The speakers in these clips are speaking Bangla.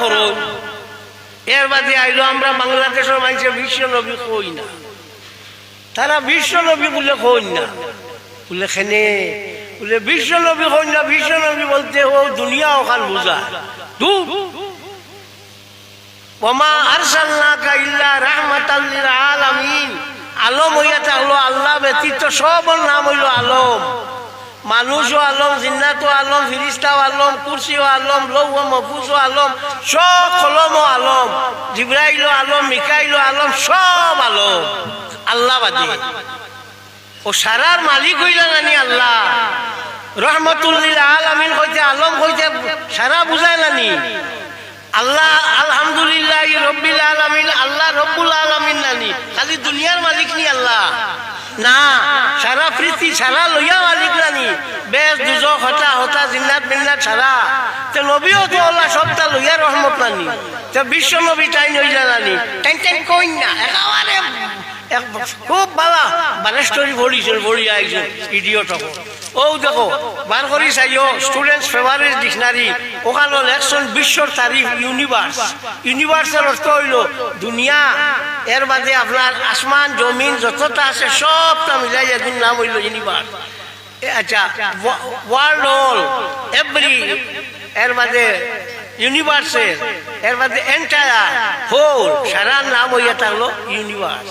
করো এর বাদে আইলো আমরা বাংলাদেশের মানুষের বিশ্ব নবী কই না? তারা বিশ্ব নবী বলে কই না? বলে খেনে বলে বিশ্ব নবী কই না? বিশ্ব নবী বলতে ও দুনিয়া ওখান বুঝা। দূর ওমা আরসালনাকা ইল্লা রাহমাতাল লিল আলামিন। আলম হইয়া থাকল আল্লাহ ব্যতীত সবর নাম হইল আলম। মানুষও আলম জিন্নাতও আলম ফিরিস্তাও আলম কুরসিও আলম, লৌহ মফুজও আলম, সব কলমও আলম জিব্রাইলও আলম, মিকাইল আলম, সব আলম। আল্লাহ বাদে। ও সারার মালিক হইল নানি আল্লাহ। রহমতুল্লিল আলামিন কইতে আলম কইতে সারা বুঝায় নানি আল্লাহ, আলহামদুলিল্লাহ রব্বিল আলামিন, আল্লাহ রব্বুল আলামিন নানি খালি দুনিয়ার মালিক নি আল্লাহ। না, সারা প্রীতি, সারা লইয়া মালিক রানি। বেশ দুজো হতা হতা, জিন্নাত মিন্নাত সারা। তে নবীও তো আল্লাহ সবটা লইয়া রহমত নানি তে বিশ্ব নবী তাই নইলা নানি টেন টেন কইন না একেবারে এক- খুব বালা। বারেস্টরি ভরিছিল ভরি আইছে ইডিয়ট ও দেখো বার করি চাইও স্টুডেন্টস ফেভারিট ডিকশনারি ওখানে লেকশন বিশ্বর তারিখ ইউনিভার্স ইউনিভার্সের অর্থ হইল দুনিয়া। এর বাদে আপনার আসমান, জমিন, যতটা আছে, সবটা মিলাই একদিন নাম হইল ইউনিভার্স আচ্ছা ওয়ার্ল্ড অল এভরি এর বাদে ইউনিভার্সের এর মধ্যে এন্টায়ার হোল সারা নাম হইয়া থাকল ইউনিভার্স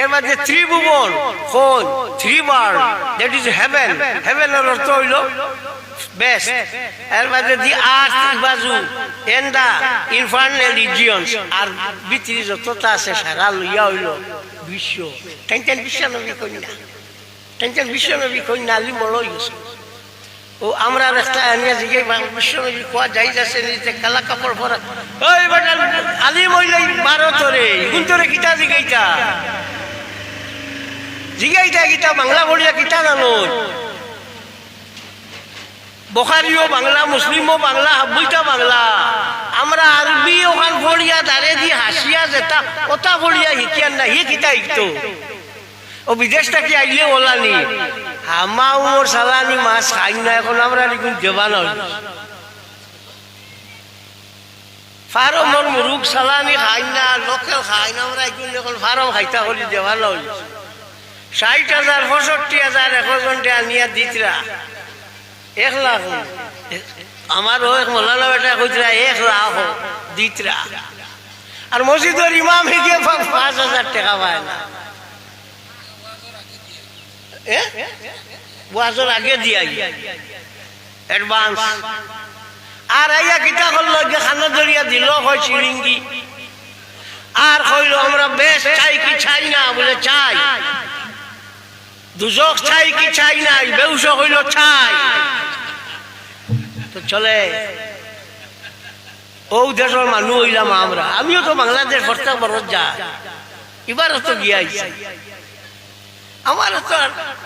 এর মধ্যে ত্রিভুবন হোল থ্রি বার দ্যাট ইজ হেভেন হেভেনের অর্থ হইল বেস্ট এর মধ্যে দি আর্থ বাজু এন্ড দা ইনফার্নাল রিজিয়নস আর ভিতরি যতটা আছে, সারা লইয়া হইল বিশ্ব। টেনটেন বিশ্ব নবী কন্যা। টেনটেন বিশ্ব নবী কন্যা আলি মরো গেছে। ও আমরা রাস্তা আনিয়া জিগে বিশ্বনবী কোয়া যাই যাচ্ছে নিতে কালা কাপড় পরা। ওই আলি মইলে বারো তোরে, ইগুন তোরে জিগাইতা কিতা বাংলা বলিয়া কিতা জানো। বখারিও বাংলা মুসলিমও বাংলা হাব্বইটা বাংলা। আমরা আরবি ওখান পড়িয়া দাঁড়ে দিয়ে হাসিয়া যেতা ওটা পড়িয়া শিকিয়ান না হি কিতা শিখতো ও বিদেশ থেকে আইলে ওলানি হামা উমর সালানি মাছ খাই না এখন আমরা দেখুন দেবান ফার্মর মুরুখ সালানি খাই না লোকেল খাই না আমরা এখন ফার্ম খাইতা হলি। দেবান ষাট হাজার, পঁয়ষট্টি হাজার এখন আনিয়া দিতরা। এক লাখ। আমারও এক মৌলানা বেটা কইতরা, এক লাখ দিতরা। আর মসজিদের ইমাম হিকে পাঁচ হাজার টাকা পায় না। ওয়াজর আগে দিয়া অ্যাডভান্স আর আইয়া কিতা করল? যে খানা দরিয়া দিল হয় চিড়িঙ্গি। আর কইলো, আমরা বেশ চাই কি চাই না? বলে, চাই। দুজক চাই কি চাই নাই বেউস হইল চাই তো চলে, ও দেশের মানুষ হইলাম আমরা। আমিও তো বাংলাদেশ প্রত্যেক বরত যা এবারও তো গিয়াইছি আমার তো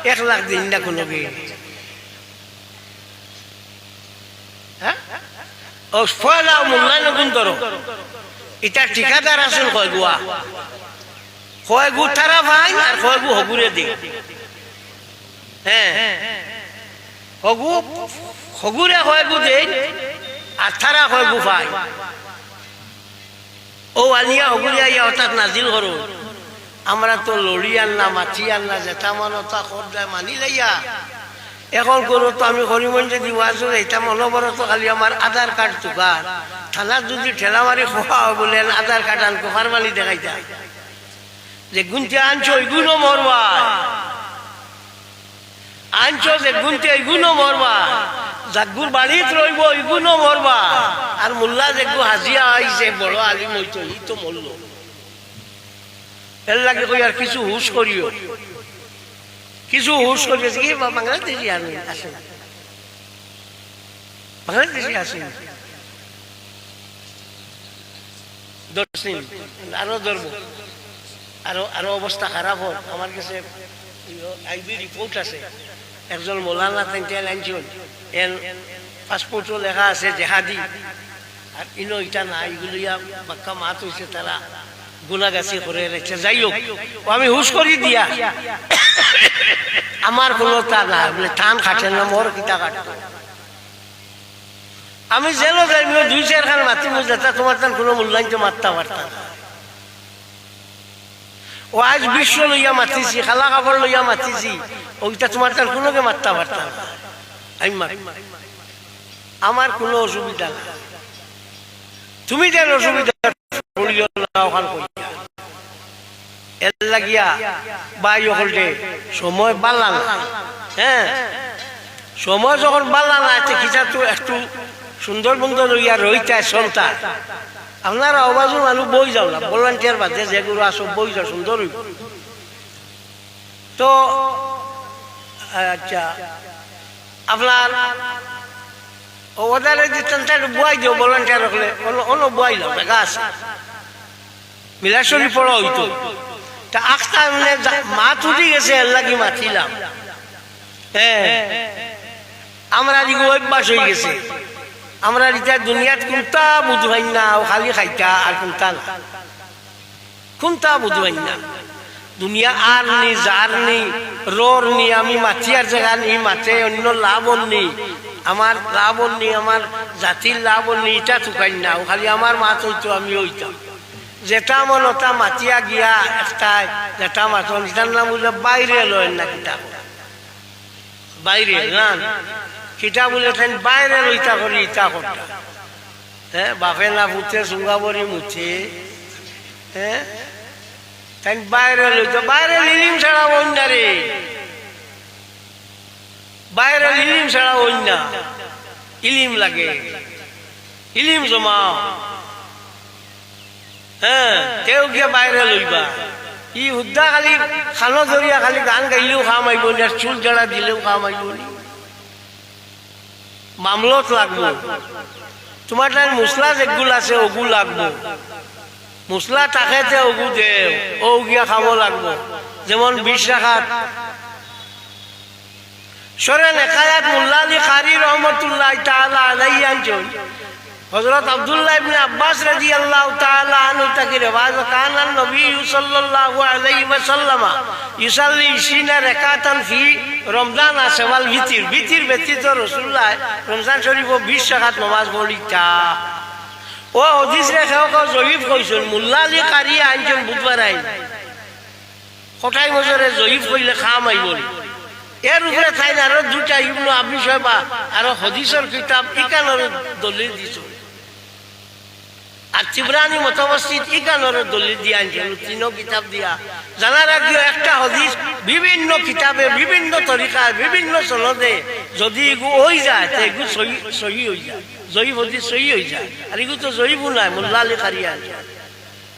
এক লাখ দিন না কোনো হ্যাঁ? ঠিকাদার আসল কয় গুয়া কয় ভাই আর কয় হগুরে দি হ্যাঁ। হগু আমরা তো লড়ি আনলা মাছি আনলা যেটা মনে তা খরদায় মানি লাইয়া। এখন করো তো আমি হরিমঞ্জ দিব আছো এটা মনে বড় তো খালি আমার আধার কার্ড চুকার থানার যদি ঠেলা মারি খোয়া বলে আধার কার্ড আন কোফার মালি যে গুনতে আনছো এগুলো মরবা আলিম কিছু হুশ করিও। কিছু হুশ করিয়েছে কি বাংলাদেশি আর আসে না। বাংলাদেশি আসে না। দর্শিন, আরও আরও আরও অবস্থা খারাপ হোক। আমার কাছে আইবি রিপোর্ট আছে। একজন মৌলানা তেন্টিয়াল আনছিল এর পাসপোর্টও লেখা আছে জেহাদি। আর ইনো ইটা না এগুলো বাক্কা মাত হয়েছে তারা গুনাগাছি করে রেখেছে যাই হোক আমি হুশ করি দিয়া। আমার কোনো তা না বলে টান কাটে না মোর কিতা কাটতো আমি জেলো যাই দুই চার খান মাতি যাতে তোমার তান কোনো মূল্যায়ন তো মারতে পারতাম ও আজ বিশ্ব লইয়া মাতিছি, খালা কাপড় লইয়া মাতিছি। ওইটা তোমার তার কোনোকে মারতে পারতাম আমি আমার কোনো অসুবিধা না। তুমি যেন অসুবিধা করিও না, ওখান এর লাগিয়া বাই হলটে সময় বাড়লা না। হ্যাঁ? সময় যখন বাড়লা না কিটা তো একটু সুন্দর বন্ধ লইয়া রইতা সন্তান। আপনারা অবাজু মানুষ বই যাও না। ভলান্টিয়ার বাদে যেগুলো আসো বই যাও, সুন্দর তো আচ্ছা আপনার ওদের দিতেন তাই বুয়াই দিও, ভলান্টিয়ার রাখলে অন্য বুয়াই দেখা আছে। মিলাশরি পড়া হইতো। তা আখতা মানে মা তুটি গেছে, এর লাগি মাতিলাম। হ্যাঁ। আমরা দিকে অভ্যাস হয়ে গেছে। আমরা এটা দুনিয়াত কোনটা বুঝবাই না খালি খাইতা আর কোনটা না। কোনটা বুঝবাই না। দুনিয়া আর নি যার নি রোর নি আমি মাতিয়ার জায়গা নি মাতে অন্য লাভ নি আমার লাভ নি আমার জাতির লাভ নি এটা চুকাই না খালি আমার মাছ হইতো, আমি হইতাম। যেটা মন ওটা মাতিয়া গিয়া একটাই, যেটা মাছ নাম বলে বাইরে লয় না কিতাব বাইরে না? কিতা বলে বাইরে লইতা করি ইটা করতা হ্যাঁ বাপে না ফুটে সুঙ্গাবরি মুছে হ্যাঁ বাইরে লইতো, বাইরে লিলিম ছাড়া অন্য রে। বাইরে লিলিম ছাড়া ইলিম লাগে। ইলিম জমা। হ্যাঁ কেউ গিয়ে বাইরে লইবা। ই হুদ্দা খালি খানো ধরিয়া খালি গান গাইলেও খাম আইব নি, চুল জড়া দিলেও খাম আইব নি। মামলত লাগবো। তোমার তাই মশলা যেগুলো আছে ওগু লাগবো। মশলা তাকেতে ওগু দে, ও গিয়া খাব লাগবো। যেমন বিশ রাখাত। সরেন একায়াত মোল্লা আলী কারি রহমতুল্লাহ তাহলে আনাই আনছেন হযরত আব্দুল্লাহ ইবনে আব্বাস রাদিয়াল্লাহু তাআলা আনহু তাকে রিওয়াজ, কানা নবী সাল্লাল্লাহু আলাইহি ওয়াসাল্লাম ইউসাল্লি ইশিনা রাকাতান ফি রমজান আসওয়াল ভিতির। ভিতির ব্যতীত রাসূলুল্লাহ রমজান শরীফ ও 20 রাকাত নামাজ পড়িতা। ও হদিস রে কেউ কেউ জয়ীফ কইছেন মোল্লা আলী কারি আনছেন বুধবার আই কটাই বছরে জয়ীফ কইলে খাম আইব এর উপরে তাই আরও দুটা ইবনু আবি সাহেবা আরও হদিসর কিতাব ইকানোর দলিল দিছ আর চিবরানি মতবস্থিত ইকানোর দলিল দিয়া আনছিল তিনও কিতাব দিয়া। জানার আগেও একটা হদিস, বিভিন্ন কিতাবে, বিভিন্ন তরিকায়, বিভিন্ন চলতে যদি এগু হয়ে যায়, তো এগু সহি হয়ে যায়। জয়ী হদিস সহি হয়ে যায়। আর এগু তো জয়ীবু নাই, মোল্লা আলী কারিয়া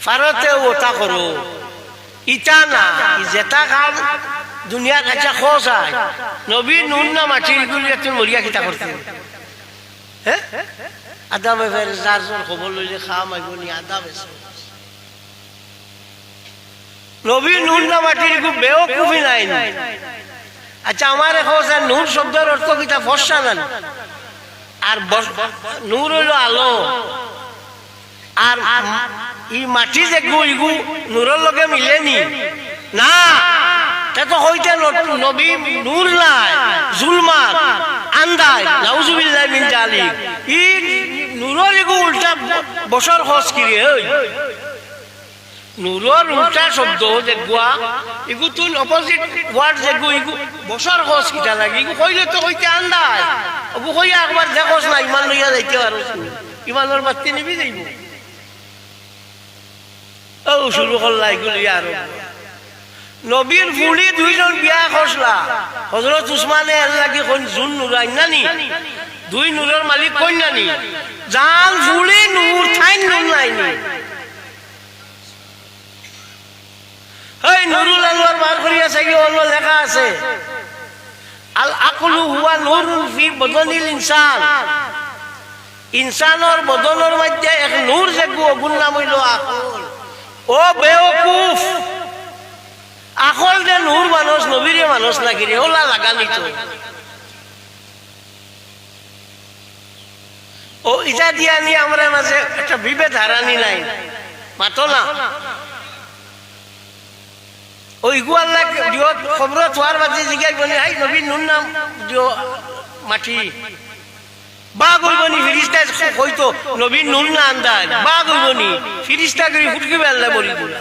ফারতে ওটা করো। ইটা না যেটা কাম দুনিয়ার কাছে খোঁজ হয় নবী নুন না মাটির গুলি তুমি মরিয়া কিতা করতে হ্যাঁ আদা বেফের যার জন খবর লইলে খাওয়া মাইব নি আদা বেশ নবী নুন না মাটির গু বেও কুফি নাই আচ্ছা আমার এখন নূর শব্দের অর্থ কিতা ফর্সা নান? আর নূর হইল আলো। আর ই মাটি যে গু ইগু নূরের লগে মিলেনি না! তো হইতে নবী নূর নাই, জুলমাত, আন্দাজ, নাউজুবিল্লাহ মিন জালিক। ই এগু উল্টা বছর খস কিরে ওই উল্টা শব্দ দেখুয়া এগু তুন অপোজিট ওয়ার্ড এগু বছর খস কিটা লাগে। এগু কইলে তো হইতে আন্দাজ। ওগু কইয়া একবার ইমান লইয়া যাইতে পারো ইমানের বাত্তি নিবি যাইব। ও, শুরু করলা এগুলি আরও নবীর ফুলি দুইজন বিয়া খসলা হজরত উসমানে লাগি জুন নুরাই নানি দুই নূরের মালিক কন্যানি জাল ফুলি নূর ঠাইন নুন নাইনি এই নুরুল আল্লাহর বার করিয়া চাই অন্য লেখা আছে, আল আকলু হুয়া নূরুন ফি বদনিল ইনসান। ইনসানের বদনের মধ্যে এক নূর যে গুণ নাম হইল আকল। ও বেওকুফ। আকল যে নূর মানুষ নবীরে মানুষ নাকি রে ওলা লাগানি তো। ও ইটা দিয়া নিয়ে আমরা মাঝে একটা বিভেদ হারানি নাই। মাতো না। ও ইগুয়াল্লা দিও খবর তোয়ার বাজে জিগাই বলে হাই নবী নুন নাম দিও মাটি। বা গইবনি ফিরিস্তা হয়তো নবীন নুন না আন্দাজ। বা গইবনি ফিরিস্তা করে ফুটকি বেল্লা বলি দিলা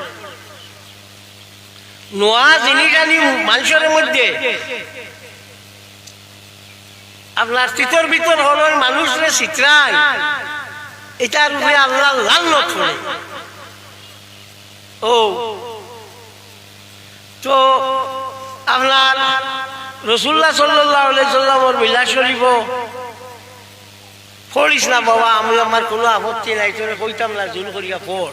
নোয়া মানুষের মধ্যে। আপনার মানুষরে চিত্রায়। আল্লাহ লাল ও। তো আপনার রসুল্লাহ সাল্লাহ সাল্লামর মিলা শরীফ পড়িস না বাবা, আমি আমার কোনো আপত্তি নাই, তোরে কইতাম না জুল করিয়া পড়।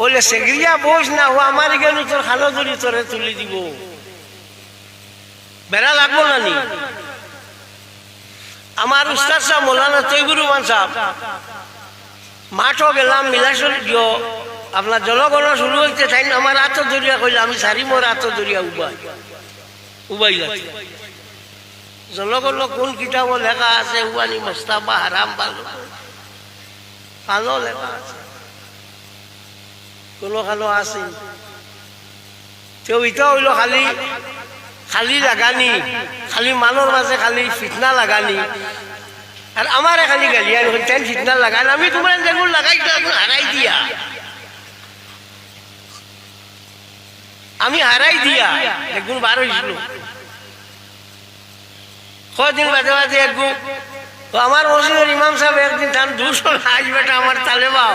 বলে সেগরিয়া বস না, ও আমার গেল, তোর খালো ধরি, তোরে তুলি দিব। বেড়া লাগবো না নি? আমার উস্তাদ সাহেব, মৌলানা তৈবুর রহমান সাহেব, মাঠও গেলাম মিলাশর দিও আপনার জনগণ শুরু হইতে না, আমার আত্ম দরিয়া কইলে, আমি সারি মোর আত্ম দরিয়া উবাই উবাই জনগণ কোন কিতাব লেখা আছে, উবানি মোস্তাবা হারাম ভালো ভালো লেখা আছে। কোনো খালো আছে হইল খালি খালি লাগানি, খালি মাঝে খালি লাগানি। আর আমার লাগান আমি তোমার লাগাই হারাই দিয়া। আমি হারাই দিয়া একগুণ বার হয়েছিল কদিন বাদে বাদে একগুণ আমার মসজিদের ইমাম সাহেব একদিন তার দুশো বেটা আমার তালে বাও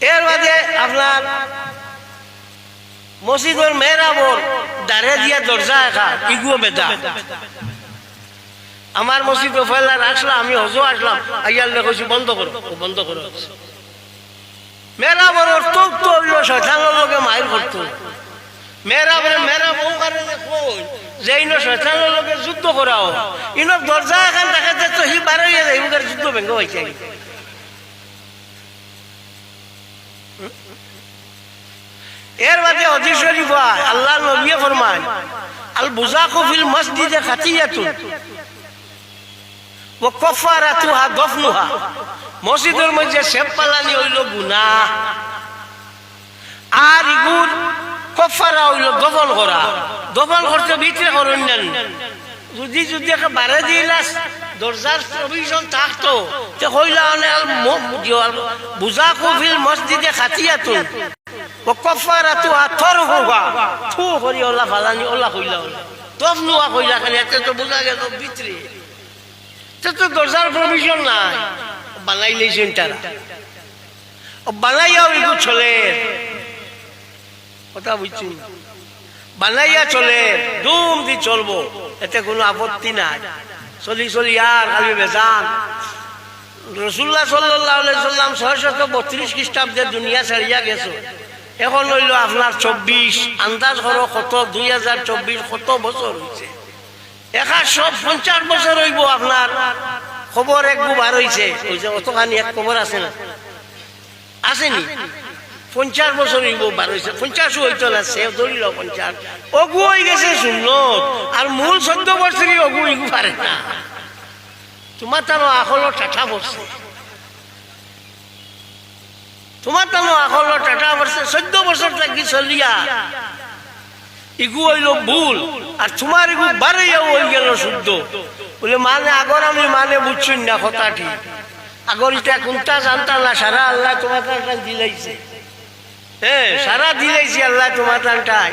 এর বাদে আপনার মসজিদের মেয়েরাবর দাঁড়ে দিয়া দরজা একা, ইগুও বেদা। আমার মসজিদ ফেলা রাখলাম আমি হজো আসলাম, আইয়াল কইছি, বন্ধ করো। বন্ধ করো মেয়েরা বড় তো তো হইল লোকে মাইর করতো। মেয়েরা বলে, মেয়েরা বউ কারণে কই? যে ইনো শয়তানের লোকে যুদ্ধ করাও। ইনো দরজা এখান দেখাতে তো হি বারে যুদ্ধ ভেঙ্গ হয়েছে এর বাদে অতি শরীফ হয় আল্লাহ নবী ফরমান আল বুজাকু ফিল মসজিদে খাতিয়াতুন ও কফারাতুহা দফনুহা, মসজিদের মধ্যে সেব পালানি হইল গুনা আর ইগুর কফারা হইল দফন করা, দফন করতে ভিতরে করেন যদি যদি বারে দিলাস দরজার প্রভিশন থাকতো, তে হইলা বুজা কফিল মসজিদে খাতিয়াতুন। কথা বানাইয়া চলে। দুম দি চলবো। এতে কোনো আপত্তি নাই। চলি চলি, আর খালি বেজান রসুল্লাহ সাল্লাহ সাল্লাম ছয় শত বত্রিশ খ্রিস্টাব্দে দুনিয়া ছাড়িয়া গেছো। এখন লইল আপনার চব্বিশ, আন্দাজ করো কত, দুই হাজার চব্বিশ, কত বছর হয়েছে একা সব পঞ্চাশ বছর হইব আপনার। খবর এক বার হয়েছে ওই যে অতখানি এক খবর আছে না? আসেনি? পঞ্চাশ বছর হইব, বার হয়েছে পঞ্চাশও হইতো না, সে ধরিল পঞ্চাশ। অগু হয়ে গেছে সুন্নত। আর মূল চোদ্দ বছরই অগু হইব পারে না। তোমার তানো আসল টাটা বসছে তোমার তানো আসল টাটা বসছে চোদ্দ বছর থাকি চলিয়া। ইগু হইল ভুল, আর তোমার ইগু বাড়াইয়াও হয়ে গেল শুদ্ধ। বলে মানে আগর আমি মানে বুঝছি না কথাটি আগর এটা কোনটা জানতাম না সারা আল্লাহ তোমার দিলাইছে। হ্যাঁ সারা দিলাইছে আল্লাহ তোমার টানটাই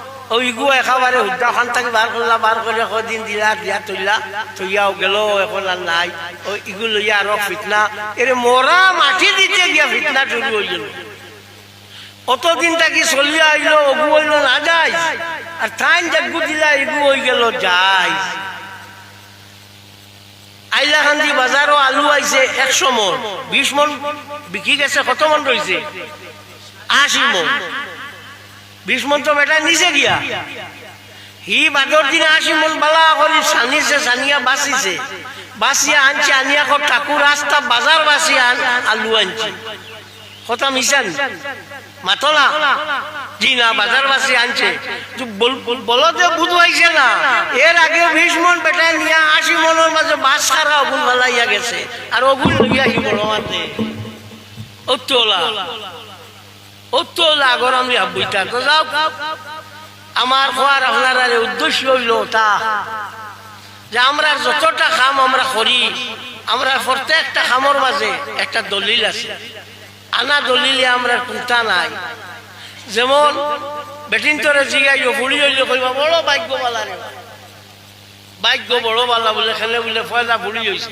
ওই গু একেবারে হুদ্দা খান তাকে বার করলা, বার করে কদিন দিলা, দিয়া তুললা তুইয়াও গেল এখন আর নাই। ওই ইগু লইয়া আরও ফিতনা এরে মরা মাটি দিতে গিয়া ফিতনা শুরু হয়ে গেল। অতদিন তাকে চলিয়া আইলো অগু হইল না যাই আর তাইন জাগু দিলা, ইগু হয়ে গেল যাই আইলাকান্দি বাজারও আলু আইছে, একশো মন বিশ মন বিক্রি গেছে, কত মন রয়েছে আশি মন বিশ মন তো বেটা নিচে গিয়া হি বাদর দিনে আশি মন বালা করে সানিছে সানিয়া বাঁচিছে। বাঁচিয়া আনছে আনিয়া কর ঠাকুর রাস্তা বাজার বাঁচি আন, আলু আনছে। কথা মিশান মাতলা জি না বাজার বাসি আনছে বলতে বুধবাইছে না। এর আগে বিশ মন বেটায় নিয়ে আশি মনের মাঝে বাস সারা অগুন ভালাইয়া গেছে। আর অগুন লইয়া আহি বড় মাতে অত্তলা আগর আমি ভাবইতা তো যাও। আমার খোয়ার আপনার উদ্দেশ্য হইল তা, যে আমরা যতটা খাম আমরা করি। আমরা প্রত্যেকটা খামর মাঝে একটা দলিল আছে। আনা দলিলে আমরা কোনটা নাই। যেমন বেটিন তোরে জিগাইও ফুড়ি হইলে কইবা, বড় ভাগ্য বালা রে ভাগ্য বড় বালা বলে খেলে বলে ফয়দা ফুড়ি হইছে।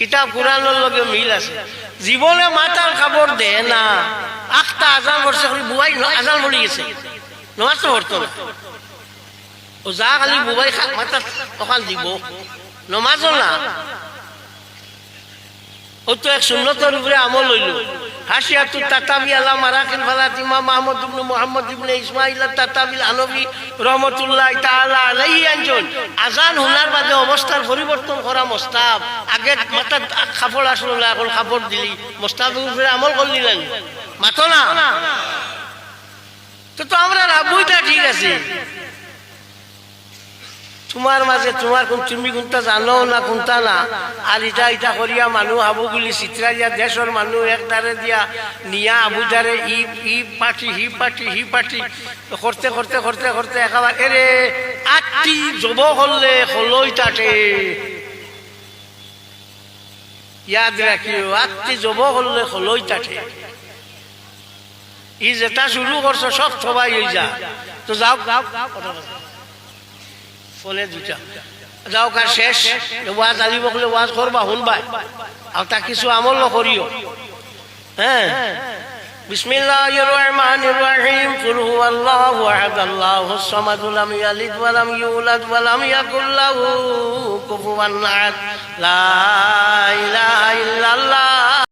কিতাব কোরআনের লগে মিল আছে। জীবনে মাতার খবর দে না আখটা আজান করছে বুবাই আজান বলি গেছে নমাজ পড়তো না ও যা খালি বুবাই মাতার তখন দিব। নমাজও না। ও তো এক সুন্নতের উপরে আমল হইল হাসিয়াতু তাতাবি আলা মারাকিল ফালাতিমা মাহমুদ ইবনে মুহাম্মদ ইবনে ইসমাইল তাতাবিল আনবী রহমাতুল্লাহ তাআলা আলাইহি আনজন। আজান হোনার বাদে অবস্থার পরিবর্তন করা মোস্তাব আগে মাথা খাপড় আসলো না, এখন খাপড় দিলি। মোস্তাবের উপরে আমল করলি না মাতো না? তো তো আমরা রাবুইটা ঠিক আছে। তোমার মাঝে তোমার কোন তুমি কোনটা জানো না কোনটা না? আর ইটা ইটা করিয়া মানুষ হাবুগুলি চিত্রা দিয়া দেশের মানুষ একদারে দিয়া নিয়া আবুদারে ই ই পাটি হি পাটি হি পাটি করতে করতে করতে করতে একেবারে এরে আটটি জব করলে হলই তাটে ইয়াদ রাখিও আটটি জব করলে হলই তাটে ই যেটা শুরু করছ সব সবাই হয়ে যা তো যাও যাও কথা বলো ফোনে দুটা যাও কার শেষ ওয়াজ আলিব বলে ওয়াজ করবা শুনবাই আর তা কিছু আমল নকরিও হ্যাঁ بسم الله الرحمن الرحيم قل هو الله احد الله الصمد لم يلد ولم يولد ولم يكن له كفوا احد لا اله الا الله